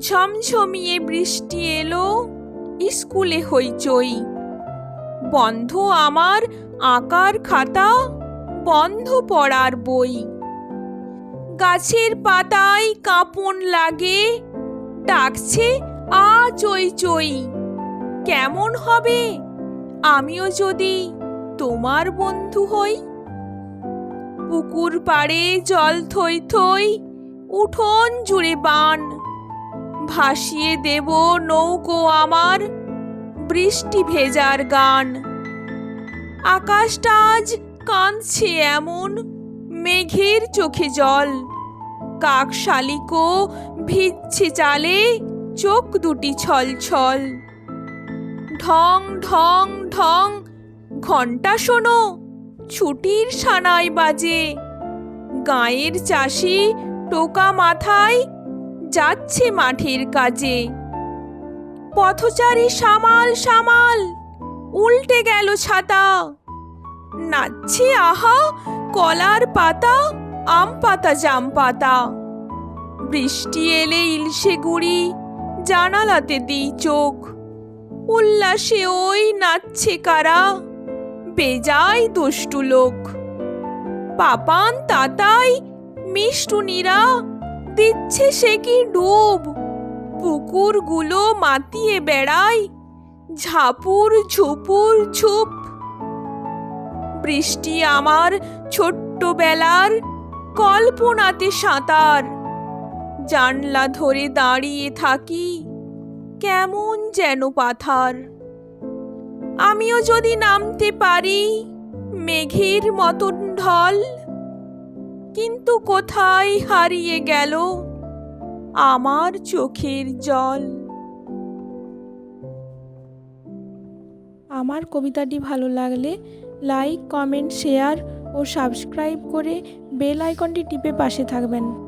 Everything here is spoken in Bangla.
ঝমঝমিয়ে বৃষ্টি এলো, স্কুলে হইচই বন্ধ আমার আঁকার খাতা, বন্ধ পড়ার বই। গাছের পাতায় কাঁপন লাগে, ডাকছে আ চই চই। কেমন হবে? আমিও যদি তোমার বন্ধু হই? পুকুর পাড়ে জল থই থই উঠোন জুড়ে বান। ভাসিয়ে দেব নৌকো আমার বৃষ্টি ভেজার গান। আকাশটা আজ কাঁদছে এমন মেঘের চোখে জল। কাকশালিকো ভিজছে চালে চোখ দুটি ছল ছল ঢং ঢং ঢং। ঘণ্টা শোনো, ছুটির সানাই বাজে। গাঁয়ের চাষি টোকা মাথায় যাচ্ছে মাঠের কাজে। পথচারী সামাল সামাল, উল্টে গেল ছাতা। নাচছে আহা, কলার পাতা, আম পাতা, জাম পাতা। বৃষ্টি এলে ইলশে গুড়ি, জানালাতে দিই চোখ। উল্লাসে ওই নাচছে কারা? বেজায় দুষ্টু লোক। পাপান তাতাই, মিষ্টুনিরা, দিচ্ছে সে কি ডুব? পুকুরগুলো মাতিয়ে বেড়ায় ঝাপুর ঝুপুর ঝুপ। বৃষ্টি আমার ছোট্টবেলার কল্পনাতে সাঁতার। জানলা ধরে দাঁড়িয়ে থাকি কেমন যেন পাথার। আমিও যদি নামতে পারি, মেঘের মতন ঢল। কিন্তু কোথায় হারিয়ে গেল আমার চোখের জল? আমার কবিতাটি ভালো লাগলে লাইক, কমেন্ট, শেয়ার ও সাবস্ক্রাইব করে বেল আইকনটি টিপে পাশে থাকবেন।